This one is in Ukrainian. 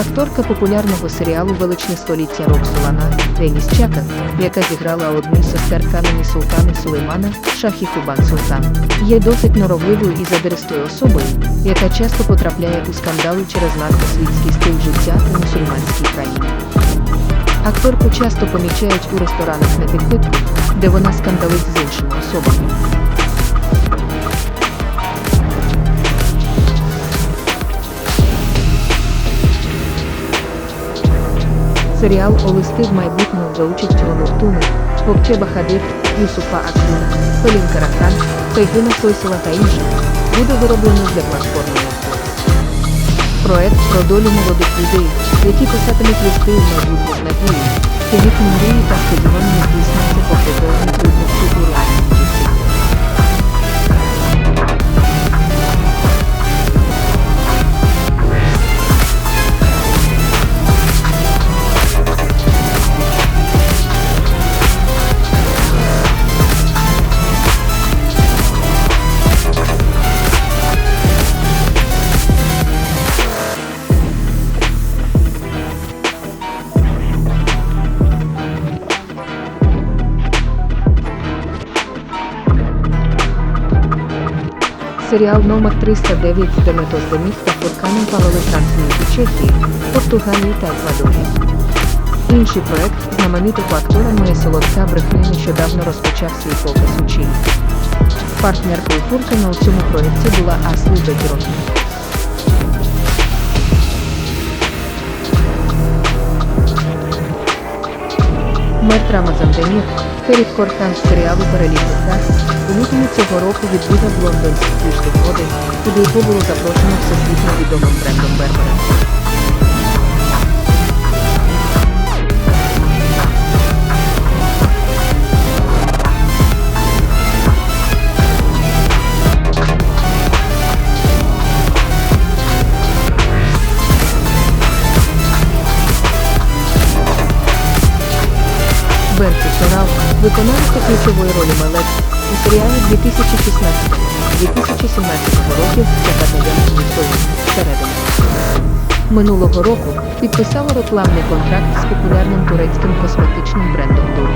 Акторка популярного серіалу Величне століття Роксолана Деніс Чака, яка зіграла одну з сестер Канені Султани Сулеймана Шахі Хубан Султан, є досить норовливою і задиристою особою, яка часто потрапляє у скандали через наркосвітський стиль життя у мусульманській країні. Акторку часто помічають у ресторанах на підпитку, де вона скандалить з іншими особами. Серіал «О листи в майбутньому за участю Онуфтуни, Вовче Бахадир, Юсуфа Акмур, Пелін Карахан, Тайгина Сойсела та інших буде вироблено для платформи Netflix. Проект про долю молодих людей, які писатимуть листи у майбутнє з надією, що їхні мрії та сподівання здійсняться попри певні трудності у Серіал номер 309 Деметос де міста Фурканом Павели транслюють у Чехії, Португалії та Еквадорі. Інший проект знаменитого актора Моя солодка брехня нещодавно розпочав свій показ у Чилі. Партнеркою Фуркана у цьому проєкті була Аслі Бекірон. Мер Рамазан Демір, Ферід Кортан серіалу Перелітний дар, у лютому цього року відвідав лондонські тиждень води, куди його було запрошено всесвітньо відомим брендом Бербера. Виконавця ключової ролі Мелек у серіалі 2016-2017 років яка знайомство всередині. Минулого року підписала рекламний контракт з популярним турецьким косметичним брендом Дур.